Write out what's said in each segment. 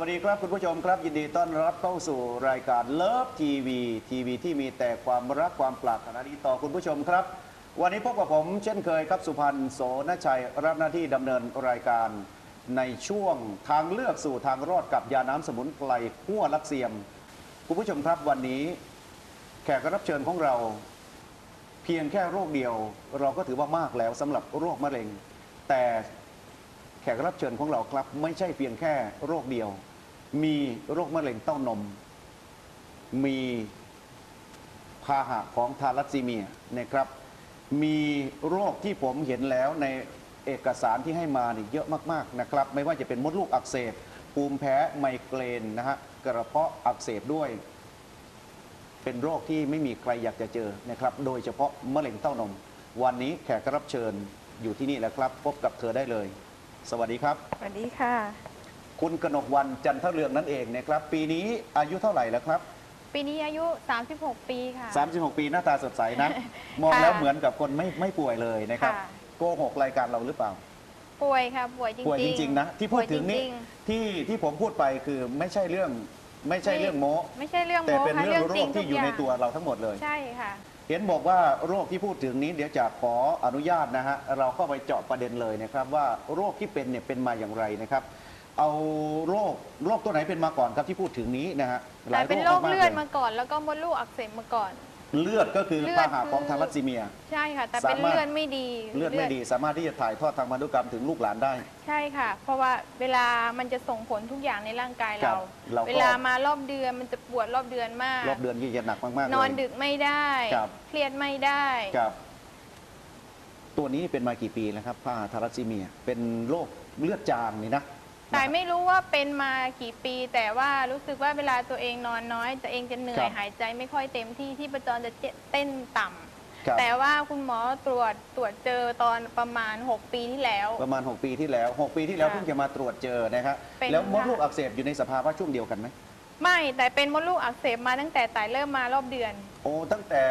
วัสดีครับคุณผู้ชมครับ ยินดีต้อนรับเข้าสู่รายการเลิฟทีวีทีวีที่มีแต่ความรักความปรารถนาดีต่อคุณผู้ชมครับ วันนี้พบกับผมเช่นเคยครับสุพันธ์โสนชัยรับหน้าที่ดำเนินรายการในช่วงทางเลือกสู่ทางรอดกับยาน้ำสมุนไพรขั้วลักเซียม คุณผู้ชมครับวันนี้ แขกรับเชิญของเรา เพียงแค่โรคเดียว เราก็ถือว่ามากแล้วสำหรับโรคมะเร็ง แต่ ขกรับเชิญของเราครับ ไม่ใช่เพียงแค่โรคเดียว มีโรคมะเร็งเต้านม มีพาหะของทาลัสซีเมียนะครับ มีโรคที่ผมเห็นแล้วในเอกสารที่ให้มาเนี่ยเยอะมากๆนะครับ ไม่ว่าจะเป็นมดลูกอักเสบภูมิแพ้ไมเกรนนะฮะกระเพาะอักเสบด้วย เป็นโรคที่ไม่มีใครอยากจะเจอนะครับ โดยเฉพาะมะเร็งเต้านม วันนี้แขกรับเชิญอยู่ที่นี่แล้วครับ พบกับเธอได้เลย สวัสดีครับ สวัสดีค่ะ คุณกนกวันจันทเรืองนั่นเองนะครับ ปีนี้อายุเท่าไหร่แล้วครับ ปีนี้อายุ 36 ปีค่ะ 36 ปีหน้าตาสดใสนะ มองแล้วเหมือนกับคนไม่ไม่ป่วยเลยนะครับ ค่ะ โกหกรายการเราหรือเปล่า ป่วยค่ะ ป่วยจริงๆป่วยจริงๆนะ ที่พูดถึงนี่ป่วยจริงที่ที่ผมพูดไปคือไม่ใช่เรื่องไม่ใช่ไม่เรื่องโม้ ๆไม่ใช่เรื่องแต่โม้เป็นค่ะเรื่องโรจริคงที่อยู่ในทุกางตัวเราทั้งหมดเลย ใช่ค่ะ เห็นบอกว่าโรคที่พูดถึงนี้เดี๋ยวจะขออนุญาตนะฮะเราเข้าไปเจาะประเด็นเลยนะครับว่าโรคที่เป็นเนี่ยเป็นมาอย่างไรนะครับ เอาโรคโรคตัวไหนเป็นมาก่อนครับที่พูดถึงนี้นะฮะหแต่ลายเป็นโรคมากๆเลือดมาก่อน แล้วก็มดลูกอักเสบมาก่อน เลือดก็คือเลือด พาหะของคือทาลัสซีเมีย ใช่ค่ะ แต่เป็นสามารถ เลือดไม่ดีเลือดไม่ดีสามารถที่จะถ่ายทอดทางพันธุกรรมถึงลูกหลานได้ ใช่ค่ะ เพราะว่าเวลามันจะส่งผลทุกอย่างในร่างกายครัเรา บเราก็ เวลามารอบเดือนมันจะปวดรอบเดือนมาก รอบเดือนที่จะหนักมากๆเลย นอนดึกไม่ได้ ครับ เครียดไม่ได้ ครับ ตัวนี้เป็นมากี่ปีแล้วครับพาหะทาลัสซีเมีย เป็นโรคเลือดจางนี่นะ แต่ไม่รู้ว่าเป็นมากี่ปี แต่ว่ารู้สึกว่าเวลาตัวเองนอนน้อยตัวเองจะเหนื่อยหายใจไม่ค่อยเต็มที่ที่ประจรจะเต้นต่ำครับ แต่ว่าคุณหมอตรวจตรวจเจอตอนประมาณ 6 ปีที่แล้ว ประมาณ 6 ปีที่แล้ว 6 ปีที่แล้วค่ะเพิ่งจะมาตรวจเจอนะครับเป็นแล้วมดค่ะ ลูกอักเสบอยู่ในสภาวะช่วงเดียวกันไหมไม่แต่เป็นมดลูกอักเสบมาตั้งแต่ไต่เริ่มมารอบเดือน โอ้ตั้งแต่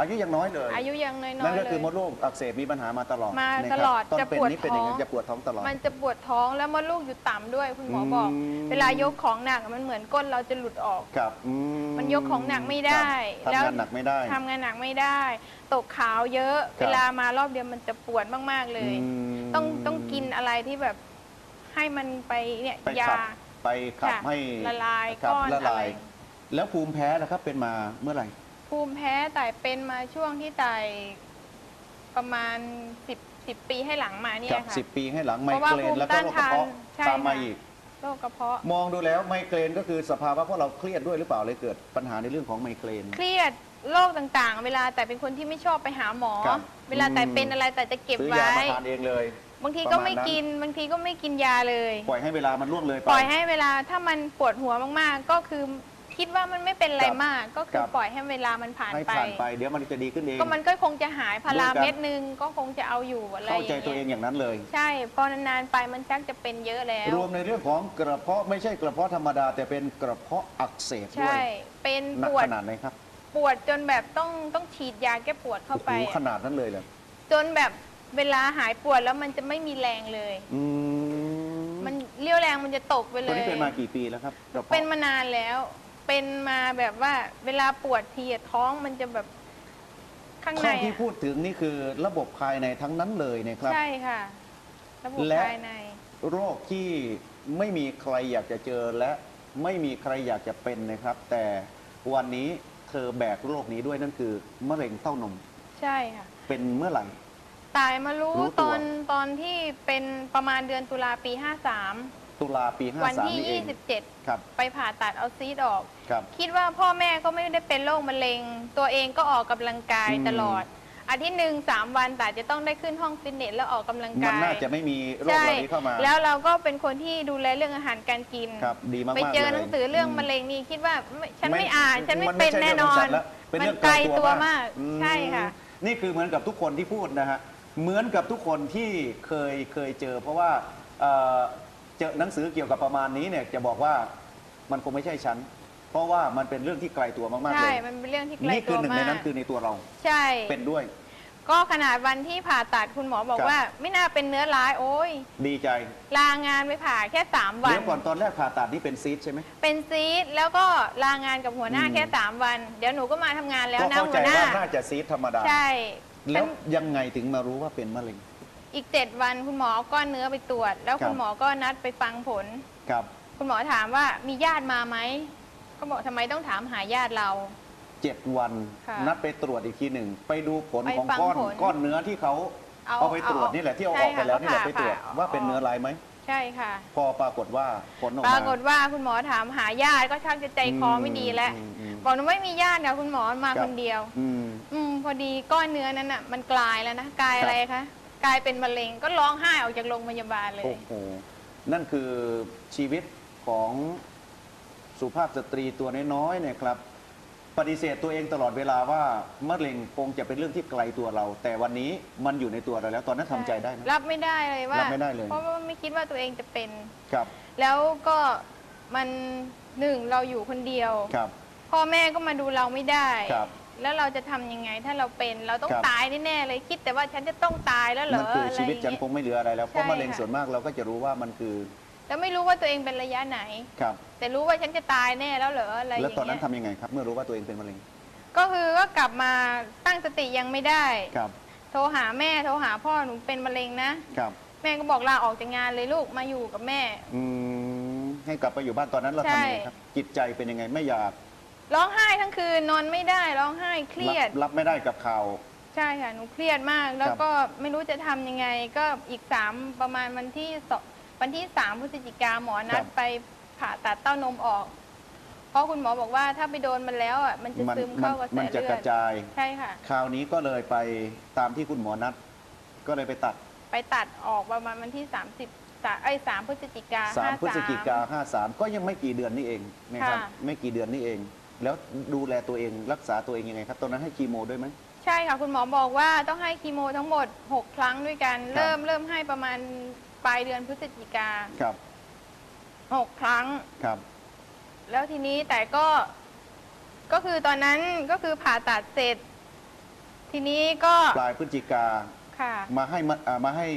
อายุยังน้อยเลยอายุยังน้อยๆนั่นก็เลคือยมดลูกอักเสบมีปัญหามาตลอดมานะครับตลอดตอนจะเป็นปวดนี้เป็นยังไงท้อง จะปวดท้องตลอด มันจะปวดท้องแล้วมดลูกอยู่ต่ำด้วยคุณหมอบอก อืม เวลายกของหนักมันเหมือนก้นเราจะหลุดออก ครับอืมันยกของหนักไม่ได้ครับแล้วทำงานหนักไม่ได้ ทำงานหนักไม่ได้ ตกขาวเยอะ ครับ เวลามารอบเดือนมันจะปวดมากๆเลยอืมต้องต้องกินอะไรที่แบบให้มันไปเนี่ยไปยา ขับไปขับค่ะให้ละลายครับก้อนละอะไรลายแล้วภูมิแพ้นะครับเป็นมาเมื่อไหร่ ภูมิแพ้แต่เป็นมาช่วงที่ไต่ประมาณ 10 10 ปีให้หลังมาเนี่คยรับค่ะ สิบปีให้หลังไมเพราะว่าเกรภูนมิแล้วก็ต้านโรคกระเพาะทานใช่ ตามมาค่ะอีก โรคกระเพาะ มองดูแล้วไมเกรนก็คือสภาวะเพราะเราเครียดด้วยหรือเปล่าเลยเกิดปัญหาในเรื่องของไมเกรน เครียดโรคต่างๆ เวลาแต่เป็นคนที่ไม่ชอบไปหาหมอ ครับเวลาแต่อืมเป็นอะไรแต่จะเก็บซื้อไว้ยามาทานเองเลย บางทีประก็มาณไม่นั้น กิน บางทีก็ไม่กินยาเลย ปล่อยให้เวลามันล่วงเลยไป ปล่อยให้เวลาถ้ามันปวดหัวมากๆ ก็คือ คิดว่ามันไม่เป็นอะไรครับมาก ก็คืคอรับ ปล่อยให้เวลามันผ่านให้ไป ผ่านไปเดี๋ยวมันจะดีขึ้นเอง ก็มันก็คงจะหายพาราด้วยกัน เม็ดนึงก็คงจะเอาอยู่อะไรอเข้าย่างใจตัวเองเงี้ยอย่างนั้นเลย ใช่พอนานๆไปมันชักจะเป็นเยอะแล้ว รวมในเรื่องของกระเพาะไม่ใช่กระเพาะธรรมดา แต่เป็นกระเพาะอักเสบด้วใช่ ยเป็นหนัปกวดขนาดไหนครับปวดจนแบบต้องต้องฉีดยาแก้ปวดเข้าไปโอ้โหขนาดนั้นเลยเหรอจนแบบเวลาหายปวดแล้วมันจะไม่มีแรงเลย อืมมันเลี้ยวแรงมันจะตกไปเลตัวย นี้เป็นมากี่ปีแล้วครับกระเพาะเป็นมานานแล้ว เป็นมาแบบว่าเวลาปวดทีอะท้องมันจะแบบข้างในข้อที่อะพูดถึงนี่คือระบบภายในทั้งนั้นเลยนะครับ ใช่ค่ะระบบและ ภายใน โรคที่ไม่มีใครอยากจะเจอและไม่มีใครอยากจะเป็นนะครับ แต่วันนี้เธอแบกโรคนี้ด้วยนั่นคือมะเร็งเต้านมใช่ค่ะ เป็นเมื่อไหร่ ตายมารู้รู้ตัว ตอนตอนที่เป็นประมาณเดือนตุลาปี 53 ตุลาปี วัน53 ที่ นี่เอง27 ครับ ไปผ่าตัดเอาซีดออก ครับ คิดว่าพ่อแม่ก็ไม่ได้เป็นโรคมะเร็ง ตัวเองก็ออกกำลังกายอืม ตลอด อาทิตย์หนึ่งสามวันแต่จะต้องได้ขึ้นห้องฟิตเนสแล้วออกกำลังมันกายน่าจะไม่มีโรคใช่เหล่านี้เข้ามาแล้วเราก็เป็นคนที่ดูแลเรื่องอาหารการกิน ครับ ดีมากๆไปเจอลยหนังสือเรื่องมะเร็งนี่คิดว่าไม่ฉันไม่ไม่อ่านฉันไม่มันไม่เป็นใช่แน่นเรื่อองของฉันนละเป็นเรื่องมัไกลไกลตัวตัวมากมากอืมใช่ค่ะ นี่คือเหมือนกับทุกคนที่พูดนะฮะ เหมือนกับทุกคนที่เคยเคยเจอ เพราะว่าเอ่อ เจอหนังสือเกี่ยวกับประมาณนี้เนี่ยจะบอกว่ามันคงไม่ใช่ฉัน เพราะว่ามันเป็นเรื่องที่ไกลตัวมากๆใช่เลยมันเป็นเรื่องที่ไกลนี่คืตัอวหนึ่งมาในกนั้นคือในตัวเราใช่ เป็นด้วย ก็ขนาดวันที่ผ่าตัดคุณหมอบอกครับ ว่า ไม่น่าเป็นเนื้อร้ายโอ้ย ดีใจลางานไปผ่าแค่สามวัน เดี๋ยวก่อนตอนแรกผ่าตัดนี่เป็นซีดใช่ไหม เป็นซีดแล้วก็ลางานกับหัวหน้าอืม แค่สามวัน เดี๋ยวหนูก็มาทำงานแล้วก็นะเข้าหัใจวหน้า ว่าน่าจะซีดธรรมดา ใช่แล้วเป็นยังไงถึงมารู้ว่าเป็นมะเร็ง อีกเจ็ดวันคุณหมอเอาก้อนเนื้อไปตรวจ แล้วครับคุณหมอก็นัดไปฟังผล ครับ คุณหมอถามว่ามีญาติมาไหมก็บอกทำไมต้องถามหาญาติเรา เจ็ดวันค่ะนัดไปตรวจอีกทีหนึ่ง ไปดูผลไปของฟังก้อนผลก้อนเนื้อที่เขาเอาเอาไปตรวจเอานี่แหละที่เอาใช่ออกไปค่ะแล้วนี่แหละก็ไปผ่าตรวจผ่าว่าเป็นออก เนื้อลายไหม ใช่ค่ะ พอปรากฏว่าผลออกปมา รากฏว่าคุณหมอถามหาญาติก็ชักจะใจคอไม่ดีแล้วอืมอืมบอกหนูไม่มีญาตินะคุณหมอมาครับ คนเดียว อืม อืมพอดีก้อนเนื้อนั้นอะ มันกลายแล้วนะกลายครับ อะไรคะ กลายเป็นมะเร็งก็ร้องไห้ออกจากโรงพยาบาลเลย โอ้โห นั่นคือชีวิตของสุภาพสตรีตัวน้อยๆเนี่ยครับ ปฏิเสธตัวเองตลอดเวลาว่ามะเร็งคงจะเป็นเรื่องที่ไกลตัวเรา แต่วันนี้มันอยู่ในตัวเราแล้ว ตอนนั้นทำใจได้ไหม รับไม่ได้เลยว่ารับไม่ได้เลย เพราะว่าไม่คิดว่าตัวเองจะเป็น ครับ แล้วก็มันหนึ่งเราอยู่คนเดียว ครับ พ่อแม่ก็มาดูเราไม่ได้ ครับ แล้วเราจะทำยังไงถ้าเราเป็นเราต้องครับ ตายแน่ๆเลยคิดแต่ว่าฉันจะต้องตายแล้วเหรนั่อนคืออะไรชีวิตอย่างฉันเงี้ย คงไม่เหลืออะไรแล้ว เพราะใช่มะเร็งค่ะ ส่วนมากเราก็จะรู้ว่ามันคือแล้วไม่รู้ว่าตัวเองเป็นระยะไหน ครับ แต่รู้ว่าฉันจะตายแน่แล้วเหรออะไรอแล้วย่างตอนนั้เงี้นยทำยังไงครับเมื่อรู้ว่าตัวเองเป็นมะเร็งก็คือก็กลับมาตั้งสติยังไม่ได้ ครับโทรหาแม่โทรหาพ่อหนูเป็นมะเร็งนะครับแม่ก็บอกลาออกจากงานเลยลูกมาอยู่กับแม่ อืมให้กลับไปอยู่บ้านตอนนั้นเราใช่ทำยังไงครับ จิตใจเป็นยังไงไม่อยาก ร้องไห้ทั้งคืนนอนไม่ได้ร้องไห้เครียด รับรับไม่ได้กับข่าว ใช่ค่ะหนูเครียดมาก แล้วครับก็ไม่รู้จะทำยังไง ก็อีกสามประมาณวันที่สองวันที่สามพฤศจิกาหมอนัดไปผ่าตัดเต้านมออก เพราะคุณหมอบอกว่าถ้าไปโดนมันแล้วอะมันจะมันซึมมัเข้ากระแสมันจะเลืกอระดจาย ใช่ค่ะ คราวนี้ก็เลยไปตามที่คุณหมอนัด ก็เลยไปตัด ไปตัดออกประมาณวันที่ 30สาไอ้สามพฤศจิกา3 53พฤศจิกา53 ก็ยังไม่กี่เดือนนี่เองนะครับค่ะ ไม่กี่เดือนนี่เอง แล้วดูแลตัวเองรักษาตัวเองยังไงครับ ตอนนั้นให้คีโมด้วยไหม ใช่ค่ะ คุณหมอบอกว่าต้องให้คีโมทั้งหมด 6 ครั้งด้วยกัน ครับ เริ่มเริ่มให้ประมาณปลายเดือนพฤศจิกาครับ6ครั้ง ครับ แล้วทีนี้แต่ก็ก็คือตอนนั้นก็คือผ่าตัดเสร็จ ทีนี้ก็ปลายพฤศจิกาค่ะมาให้มาอ่ามาให้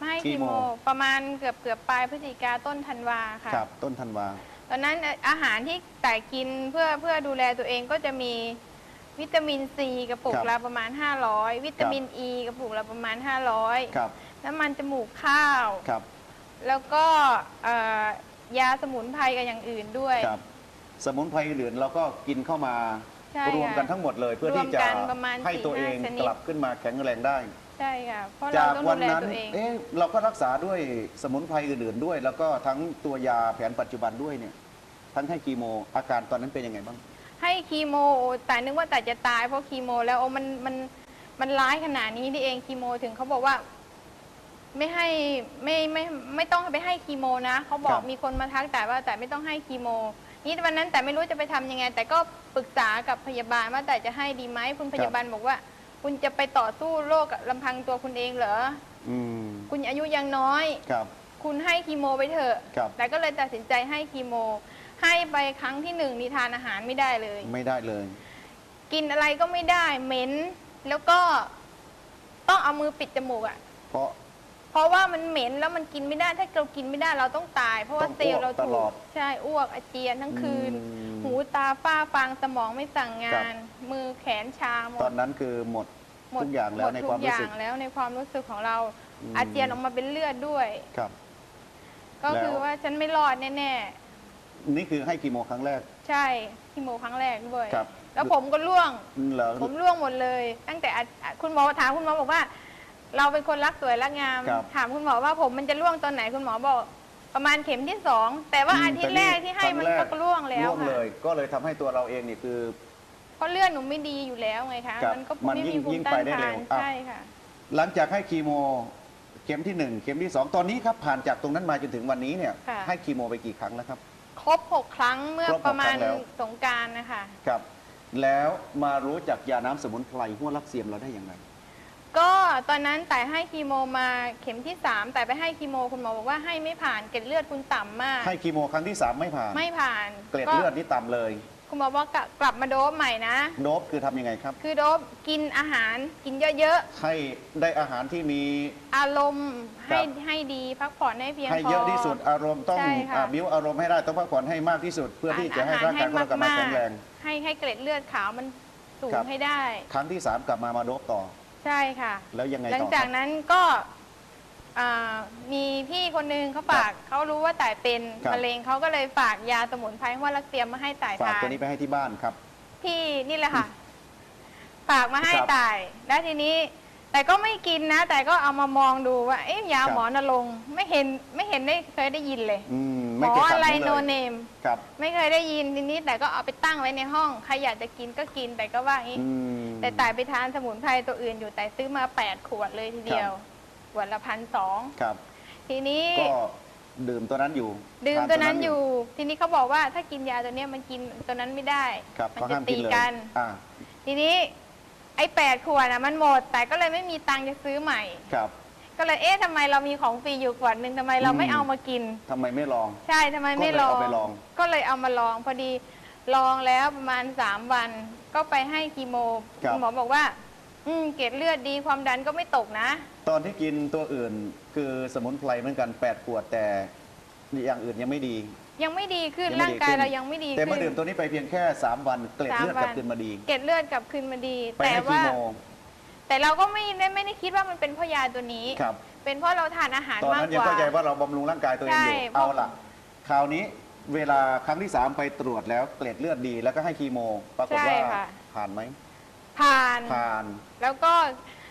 มาให้คีคีโมโม ประมาณเกือบเกือบปลายพฤศจิกาต้นธันวาค่ะ ครับต้นธันวาต อนนั้นอาหารที่แต่กินเพื่อเพื่อดูแลตัวเองก็จะมีวิตามินซีกระปุกครับละประมาณ 500 วิตามินอ e ีกระปุกละประมาณ 500 ครับ น้ำมันจมูกข้าว ครับ แล้วก็เอ่อยาสมุนไพรกับอย่างอื่นด้วย ครับ สมุนไพรเหลือนเราก็กินเข้ามาใช่รวมกันค่ะทั้งหมดเลย เพื่อที่จะรวมกันประมาณให้สี่ตัวเองห้าชนิด กลับขึ้นมาแข็งแรงได้ ใช่ค่ะ เพราะเราจากต้องวัดูนแลนั้นตัวเอง เอ๊ะเราก็รักษาด้วยสมุนไพรอื่นๆด้วย แล้วก็ทั้งตัวยาแผนปัจจุบันด้วยเนี่ย ทั้งให้คีโม อาการตอนนั้นเป็นยังไงบ้าง ให้คีโมแต่นึกว่าแต่จะตายเพราะคีโม แล้วโอ้มันมันมันร้ายขนาดนี้นี่เองคีโมถึงเขาบอกว่า ไม่ให้ไม่ไม่ไม่ต้องไปให้คีโมนะเขาบอคกรับมีคนมาทักแต่ว่าแต่ไม่ต้องให้คีโม นี่วันนั้นแต่ไม่รู้จะไปทำยังไง แต่ก็ปรึกษากับพยาบาลว่าแต่จะให้ดีไหมคุณพยาบาลบอกว่า คุณจะไปต่อสู้โรคกับลำพังตัวคุณเองเหรออืมคุณอายุยังน้อย ครับ คุณให้คีโมไปเถอะ ครับแต่ก็เลยตัดสินใจให้คีโม ให้ไปครั้งที่หนึ่งนี่ทานอาหารไม่ได้เลย ไม่ได้เลย กินอะไรก็ไม่ได้เหม็น แล้วก็ต้องเอามือปิดจมูกอะ่ะ เพราะ เพราะว่ามันเหม็นแล้วมันกินไม่ได้ ถ้าเรากินไม่ได้เราต้องตาย เพราะว่าต้องเซลล์เราอ้วกตถูลอกดใช่อ้วกอาเจียนทั้งคืน อืมหูตาฝ้าฟางสมองไม่สั่งงาครับนมือแขนชาหมตอดนนั้นคือหมดหมดทุกอย่างแล้วหมดในทุความกอรู้ย่าสึงกแล้วในความรู้สึกของเราอืม อาเจียนออกมาเป็นเลือดด้วย ครับ ก็แล้วคือว่าฉันไม่รอดแน่ นี่คือให้คีโมครั้งแรกๆใช่คีโมครั้งแรกด้วยครับ แล้วผมก็ร่วง เหรอ ผมร่วงหมดเลย ตั้งแต่อาอะคุณหมอถามคุณหมอบอกว่า เราเป็นคนรักสวยรักงาม ครับถามคุณหมอว่าผมมันจะร่วงตอนไหนคุณหมอบอก ประมาณเข็มที่สองแต่ว่าอืมอาทิตย์แรกที่ให้มันครั้งแรก็ร่วงแล้วร่วงค่ะเลย ก็เลยทำให้ตัวเราเองนี่คือ เพราะเลือดหนูไม่ดีอยู่แล้วไงคะครับมันก็มันไม่ยิ่มีงภูยิ่มิงต้าไปนได้ทาเร็นวอะ ใช่ค่ะ หลังจากให้คีโม เข็มที่หนึ่งเข็มที่สองตอนนี้ครับผ่านจากตรงนั้นมาจนถึงวันนี้เนี่ย ค่ะ ให้คีโมไปกี่ครั้งแล้วครับ ครบหกครั้งเมื่อครบหกประมาณครั้งแล้ว สงกรารนะคะ ครับ แล้วมารู้จักยาน้ำสมุนไพรหัวลักเซียมเราได้อย่างไรก็ตอนนั้นแต่ให้คีโมมาเข็มที่สามแต่ไปให้คีโมคุณหมอบอกว่าให้ไม่ผ่านเกล็ดเลือดคุณต่ำมาก ให้คีโมครั้งที่สามไม่ผ่าน ไม่ผ่านเกล็ดเลือดนี่ต่ำเลย คุณหมอบอกกลับกลับมาโดบใหม่นะ โดบคือทำยังไงครับ คือโดบกินอาหารกินเยอะให้ได้อาหารที่มี ๆ อารมณ์ให้ครับ ให้ดีพักผ่อนให้เพียงให้พอเยอะที่สุดอารมณ์ต้องใช่ค่ะอ่าบิ้วอารมณ์ให้ได้ต้องพักผ่อนให้มากที่สุด เพื่อที่จะให้ร่างกายของเรากลับมาแข็งแรง ให้ให้เกล็ดเลือดขาวมันสูงครับ ให้ได้ ครั้งที่ 3 กลับมามาโดบต่อ ใช่ค่ะ แล้วยังไงหลังต่อจากครับนั้นก็ อ่ามีพี่คนนึงเขาฝากเขารู้ว่าต่ายเป็นครับ มะเร็งเขาก็เลยฝากยาสมุนไพรหัวรักเตรียมมาให้ต่ายฝากทานตัวนี้ไปให้ที่บ้านครับ พี่นี่แหละค่ะ ฝากมาให้ครับต่ายแล้วทีนี้ แต่ก็ไม่กินนะ แต่ก็เอามามองดูว่าเอ๊ะยาครับ หมอนรงค์ไม่เห็นไม่เห็นได้เคยได้ยินเลยอืมหมไม่อเคยอะสั่งไรนี้โนเลยเนมครับไม่เคยได้ยินทีนี้ แต่ก็เอาไปตั้งไว้ในห้องใครอยากจะกินก็กินแต่ก็ว่าอย่างนี้ อืม แต่ต่ายไปทานสมุนไพรตัวอื่นอยู่แต่ซื้อมาแปดขวดเลยทีเดียว ขวดละพันสองครับทีนี้ก็ดื่มตัวนั้นอยู่ดื่มทาตัวนั้นอยู่ ทีนี้เขาบอกว่าถ้ากินยาตัวเนี้ยมันกินตัวนั้นไม่ได้ครับมัเขาจะห้ามตีกินเลยกัน อ่าทีนี้ไอ้แปดขวดอะมันหมด แต่ก็เลยไม่มีตังค์จะซื้อใหม่ ครับ ก็เลยเอ๊ะทำไมเรามีของฟรีอยู่ขวดหนึ่งทำไมเราอืมไม่เอามากิน ทำไมไม่ลอง ใช่ทำไมไม่ก็เลยลองเอาไปลอง ก็เลยเอามาลองพอดีลองแล้วประมาณสามวัน ก็ไปให้คีโมครับ ณหมอบอกว่า อืมเกล็ดเลือดดีความดันก็ไม่ตกนะ ตอนที่กินตัวอื่นคือสมุนไพรเหมือนกัน 8 ขวดแต่อย่างอื่นยังไม่ดี ยังไม่ดีขึ้นยังไม่ร่างดีกายขึ้น เรายังไม่ดีแต่ขึ้เมื่อนดื่มตัวนี้ไปเพียงแค่ 3 วันเกล็ดเลือดสามวันกลับคืนมาดี เกล็ดเลือดกลับคืนมาดี ไปแต่ให้คีว่าโมแต่เราก็ไม่ได้ไม่ได้คิดว่ามันเป็นเพราะยาตัวนี้ ครับ เป็นเพราะเราทานอาหารตอนมากนั้นกยังว่า เข้าใจว่าเราบำรุงร่างกายตัวเองอยู่ใช่เอาล่ะ คราวนี้เวลาครั้งที่ 3 ไปตรวจแล้วเกล็ดเลือดดีแล้วก็ให้คีโม ปรากฏว่าใช่ค่ะ ผ่านไหม ผ่าน ผ่าน แล้วก็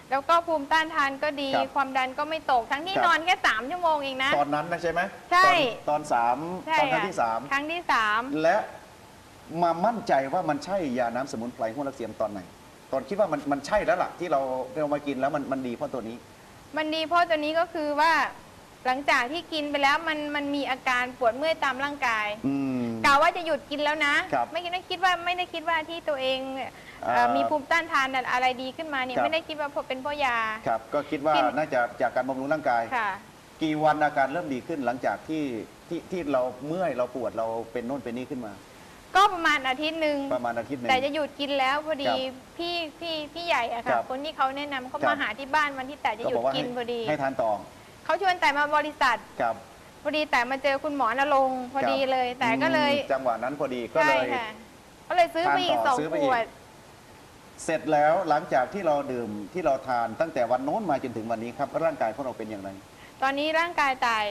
แล้วก็ภูมิต้านทานก็ดี ครับความดันก็ไม่ตก ทั้งที่ครับ นอนแค่สามชั่วโมงเองนะ ตอนนั้นนะใช่ไหมใช่ ตอนตอนสามใช่ตอนครั้งค่ะที่สามครั้งที่สามและมามั่นใจว่ามันใช่ยาน้ำสมุนไพรหัวรักเสียมตอนไหน ตอนคิดว่ามันมันใช่แล้วล่ะที่เราเรามากินแล้วมันมันดีเพราะตัวนี้ มันดีเพราะตัวนี้ก็คือว่าหลังจากที่กินไปแล้วมันมันมีอาการปวดเมื่อยตามร่างกายอืมกะว่าจะหยุดกินแล้วนะ ครับ ไม่ได้คิดว่าไม่ได้คิดว่าที่ตัวเองเนี่ย เอ่ออ่ามีมีภูมิต้านทานอะไรดีขึ้นมาเนี่ยครับ ไม่ได้คิดว่าเพราะเป็นเพราะยา ครับ ก็คิดว่ากิน น่าจะจากการบำรุงร่างกาย ค่ะ กี่วันอาการเริ่มดีขึ้นหลังจากที่ที่ที่เราเมื่อยเราปวดเราเป็นโน่นเป็นนี่ขึ้นมา ก็ประมาณอาทิตย์หนึ่งประมาณอาทิตย์หนึ่ง แต่จะหยุดกินแล้วพอดีครับพี่พี่พี่ใหญ่อะครัค่ะบคนที่เขาแนะนำเขาครัมาบหาที่บ้านวันที่แต่จะก็หยุบดอกว่ากิให้นพอดีให้ทานต่อเขาชวนแต่มาบริษัทครับ พอดีแต่มาเจอคุณหมอนรงค์พอดีเลย แต่ก็เลยอืมจังหวะนั้นพอดีก็ใช่เลย ค่ะก็เลยซื้อไปอีกทานสต่อองซื้อไปขอีก วด เสร็จแล้วหลังจากที่เราดื่มที่เราทานตั้งแต่วันโน้นมาจนถึงวันนี้ครับ ร่างกายของเราเป็นอย่างไร ตอนนี้ร่างกายตาย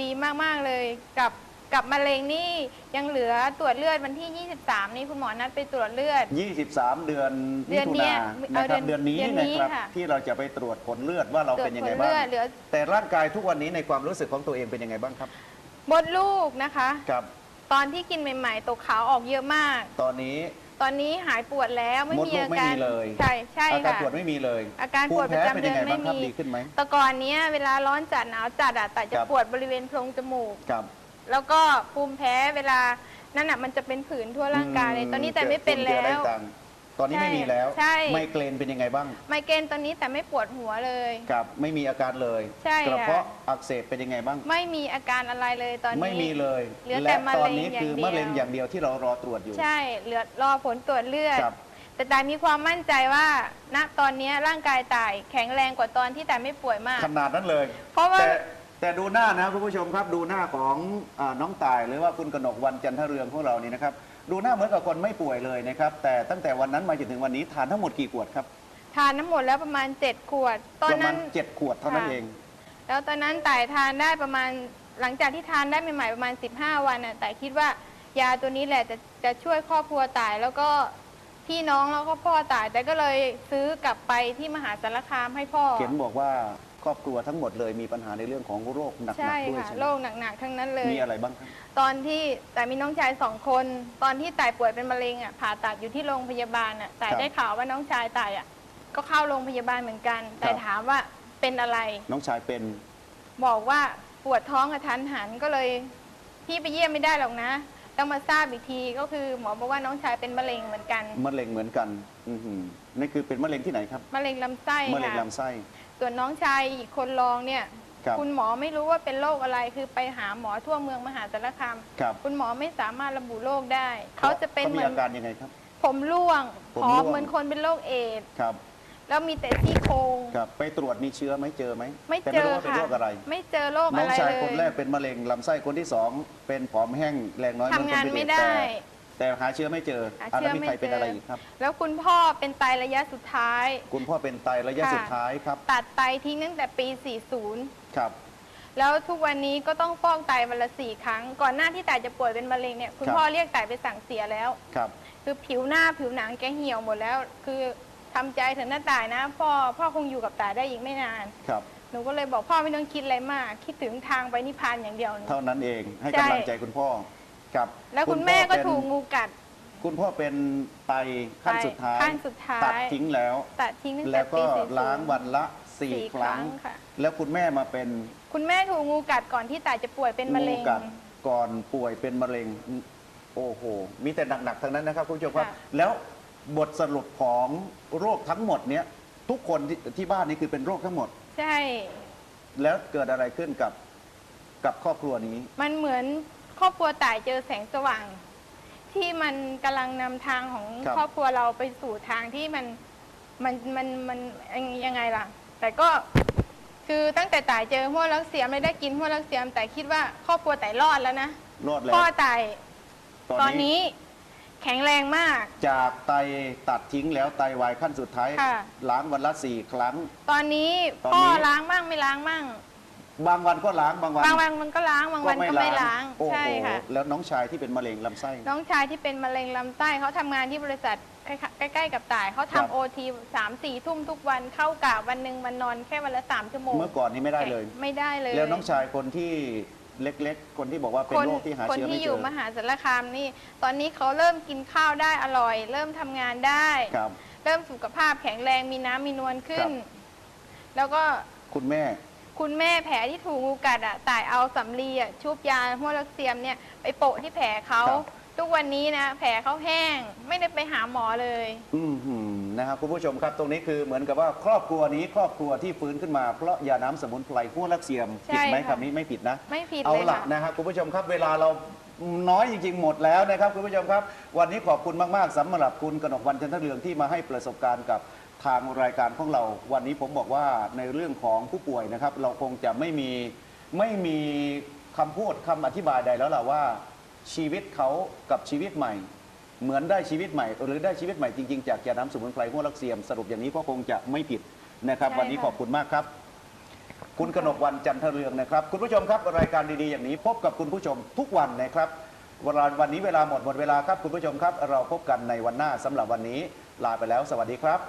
ดีมาก ๆ เลยกับกับมะเร็งนี่ยังเหลือตรวจเลือดวันที่ 23 นี่คุณหมอนัดไปตรวจเลือด 23 เดือนเดืมิอนถุเนี้นายนะเอาครับเดืเดืออนนนี้เดือนนี้นะครับค่ะที่เราจะไปตรวจผลเลือดว่าเราตรวเป็จนยังผไงลบ้าเลือดงเหลือแต่ร่างกายทุกวันนี้ในความรู้สึกของตัวเองเป็นยังไงบ้างครับบดลูกนะคะครับ ตอนที่กินใหม่ ๆตกขาวออกเยอะมาก ตอนนี้ ตอนนี้หายปวดแล้วไม่มดมีลูกอาไม่การมีเลยใช่ใช่อาการค่ะ ปวดไม่มีเลยอาการภูปวดมิประแพ้จำเป็นเดืยัองนไงไม่บ้างครับมี ดีขึ้นไหม แต่ก่อนเนี้ยเวลาร้อนจัดหนาวจัดอะแต่จะครับ ปวดบริเวณโพรงจมูก ครับ แล้วก็ภูมิแพ้เวลานั่นอะมันจะเป็นผื่นทั่วร่างกายเลย ตอนนี้แต่ไม่เป็นจแล้ได้วตังค์ ตอนนี้ไม่มีแล้วใช่ ไมเกรนเป็นยังไงบ้างไมเกรนตอนนี้แต่ไม่ปวดหัวเลยครับไม่มีอาการเลยใช่กระค่ะเพาะอักเสบเป็นยังไงบ้าง ไม่มีอาการอะไรเลยตอนนี้ ไม่มีเลยเหลือแต่และมะตเร็อนงนี้คืออย่างเดียวมะเร็งอย่างเดียวที่เรารอตรวจอยู่ใช่เหลือรอผลตรวจเลือด ครับ แต่แต่มีความมั่นใจว่า ณตอนนี้ร่างกายตายแข็งแรงกว่าตอนที่แต่ไม่ป่วยมาก ขนาดนั้นเลย เพราะว่า แต่แต่ดูหน้านะคุณผู้ชมครับดูหน้าของอาน้องตายหรือว่าคุณกนกวันจันทเรืองของเรานี่นะครับ ดูหน้าเหมือนกับคนไม่ป่วยเลยนะครับ แต่ตั้งแต่วันนั้นมาจนถึงวันนี้ทานทั้งหมดกี่ขวดครับทานน้ำหมดแล้วประมาณ 7 ขวด ตอนประมานั้ณน เจ็ดขวดเท่านั้นค่ะ เอง แล้วตอนนั้นต่ายทานได้ประมาณหลังจากที่ทานได้ใหม่ๆประมาณ 15 วันน่ะแต่คิดว่ายาตัวนี้แหละจะจะช่วยครอบครัวต่ายแล้วก็พี่น้องแล้วก็พ่อต่ายแต่ก็เลยซื้อกลับไปที่มหาสารคามให้พ่อ เขียนบอกว่า ครอบครัวทั้งหมดเลยมีปัญหาในเรื่องของโรคหนักใช่ๆด้วยค่ะใช่ไหโรมคหนักๆทั้งนั้นเลย มีอะไรบ้างครับตอนที่แต่มีน้องชายสองคน ตอนที่ต่ายป่วยเป็นมะเร็งอะผ่าตัดอยู่ที่โรงพยาบาลอะแต่ครับได้ข่าวว่าน้องชายต่ายอะก็เข้าโรงพยาบาลเหมือนกัน แต่ถามว่าเป็นอะไร น้องชายเป็นบอกว่าปวดท้องกระทันหันก็เลยพี่ไปเยี่ยมไม่ได้หรอกนะ ต้องมาทราบอีกทีก็คือหมอบอกว่าน้องชายเป็นมะเร็งเหมือนกันมะเร็งเหมือนกันอือหือนี่คือเป็นมะเร็งที่ไหนครับมะเร็งลำไส้มะเร็งค่ะลำไส้ ส่วนน้องชายอีกคนรองเนี่ยครับณหมอไม่รู้ว่าเป็นโรคอะไร คือไปหาหมอทั่วเมืองมหาสารคามครับคุณหมอไม่สามารถระบุโรคได้ เขาจะเป็นเขาเหมีมือนอาการยังไงครับ ผมร่วงผมผอร่มวงเหมือนคนเป็นโรคเอดส์ครับ แล้วมีแต่ซี่โครง ครับ ไปตรวจมีเชื้อไหมเจอไหมไม่แต่เจไม่อรู้ว่าเป็นค่ะโรคอะไร ไม่เจอโรคน้ออะงไรชายเลยคนแรกเป็นมะเร็งลำไส้คนที่สองเป็นผอมแห้งแรงน้อยเหมือนคนทำงานเป็นไม่เอดส์ได้แต่ แต่หาเชื้อไม่เจอหาอันเชื้นั้นอมีไม่ใครเป็นเจอออะไรอีกครับ แล้วคุณพ่อเป็นไตระยะสุดท้าย คุณพ่อเป็นไตระยะค่ะ สุดท้ายครับตัดไตทิ้งตั้งแต่ปี 40 ครับ แล้วทุกวันนี้ก็ต้องฟอกไตวันละสี่ครั้ง ก่อนหน้าที่ไตจะป่วยเป็นมะเร็งเนี่ย คุณครับ พ่อเรียกไตไปสั่งเสียแล้ว ครับ คือผิวหน้าผิวหนังแกเหี่ยวหมดแล้ว คือทำใจเถอะหน้าตายนะ พ่อพ่อคงอยู่กับตายได้อีกไม่นาน ครับ หนูก็เลยบอกพ่อไม่ต้องคิดอะไรมาก คิดถึงทางไปนิพพานอย่างเดียวเท่านั้นเองให้ใช่ กำลังใจคุณพ่อ ครับแล้วคุณพ่อแม่ก็เป็นถูกงูกัด คุณพ่อเป็นไตขั้นไปสุดท้ายขั้นสุดท้าย ตัดทิ้งแล้ว ตัดทิ้งตั้งแต่แล้วปีก็40ล้างวันละสี่สี่ครั้ง ค่ะ แล้วคุณแม่มาเป็นคุณแม่ถูกงูกัดก่อนที่ตายจะป่วยเป็นมะเร็ง กัดก่อนป่วยเป็นมะเร็ง โอ้โห มีแต่หนักๆทั้งนั้นนะครับคุณผู้ชมครับ ค่ะ แล้วบทสรุปของโรคทั้งหมดเนี้ยทุกคนที่ที่บ้านนี้คือเป็นโรคทั้งหมด ใช่ แล้วเกิดอะไรขึ้นกับกับครอบครัวนี้ มันเหมือน ครอบครัวต่ายเจอแสงสว่าง ที่มันกำลังนำทางของครับ ครอบครัวเราไปสู่ทางที่มันมันมันมันยังไงล่ะ แต่ก็คือตั้งแต่ต่ายเจอหัวลักเสียมเลยได้กินหัวลักเสียม แต่คิดว่าครอบครัวต่ายรอดแล้วนะรอดแล้วพ่อต่ายตอนนี้แข็งแรงมาก จากไตตัดทิ้งแล้วไตวายขั้นสุดท้ายค่ะ ล้างวันละสี่ครั้ง ตอนนี้ตอนนี้ พ่อล้างมั่งไม่ล้างมั่ง บางวันก็ล้างบางวันบางวันมันก็ล้างบางวันก็ไม่ล้างโอ้โหใช่ค่ะ แล้วน้องชายที่เป็นมะเร็งลำไส้ น้องชายที่เป็นมะเร็งลำไส้เขาทำงานที่บริษัทใกล้ๆกับต่ายเขาครับ ทำโอทีสามสี่ทุ่มทุกวันเข้ากะวันหนึ่งวันนอนแค่วันละสามชั่วโมงเมื่อก่อนนี้ไม่ได้เลย ไม่ได้เลย แล้วน้องชายคนที่เล็กๆ คนที่บอกว่าเป็นคนโรคที่หาคนเชื้อที่ไม่อเจยู่อมหาสารคามนี่ ตอนนี้เขาเริ่มกินข้าวได้อร่อย เริ่มทำงานได้ ครับ เริ่มสุขภาพแข็งแรงมีน้ำมีนวลขึ้น ครับ แล้วก็คุณแม่ คุณแม่แผลที่ถูกงูกัดอะต่ายเอาสำลีอะชุบยาหัวลักเซียมเนี่ยไปโปะที่แผลเขาครับ ทุกวันนี้นะแผลเขาแห้งไม่ได้ไปหาหมอเลย อืมหืมนะครับคุณผู้ชมครับตรงนี้คือเหมือนกับว่าครอบครัวนี้ครอบครัวที่ฟื้นขึ้นมาเพราะยาน้ำสมุนไพรพวกลักเซียมใช่ผิดไหมค่ะ คำนี้ไม่ผิดนะ ไม่ผิดเอาเลยละค่ะ นะครับคุณผู้ชมครับเวลาเราน้อยจริงๆ หมดแล้วนะครับคุณผู้ชมครับ วันนี้ขอบคุณมาก ๆสำหรับคุณกนกวันจันทเรืองที่มาให้ประสบการณ์กับ ทางรายการของเราวันนี้ผมบอกว่าในเรื่องของผู้ป่วยนะครับ เราคงจะไม่มีไม่มีคำพูดคำอธิบายใดแล้วล่ะว่า ชีวิตเขากับชีวิตใหม่ เหมือนได้ชีวิตใหม่ หรือได้ชีวิตใหม่จริงๆ จากยาน้ำสมุนไพรหัวลักเซียมสรุปอย่างนี้ก็คงจะไม่ผิดนะครับ ใช่วันนี้ค่ะ ขอบคุณมากครับ คุณกนกวันจันทเรืองนะครับ คุณผู้ชมครับรายการดีๆอย่างนี้พบกับคุณผู้ชมทุกวันนะครับเวลาวันนี้เวลาหมดหมดเวลาครับคุณผู้ชมครับ เราพบกันในวันหน้าสำหรับวันนี้ลาไปแล้ว สวัสดีครับ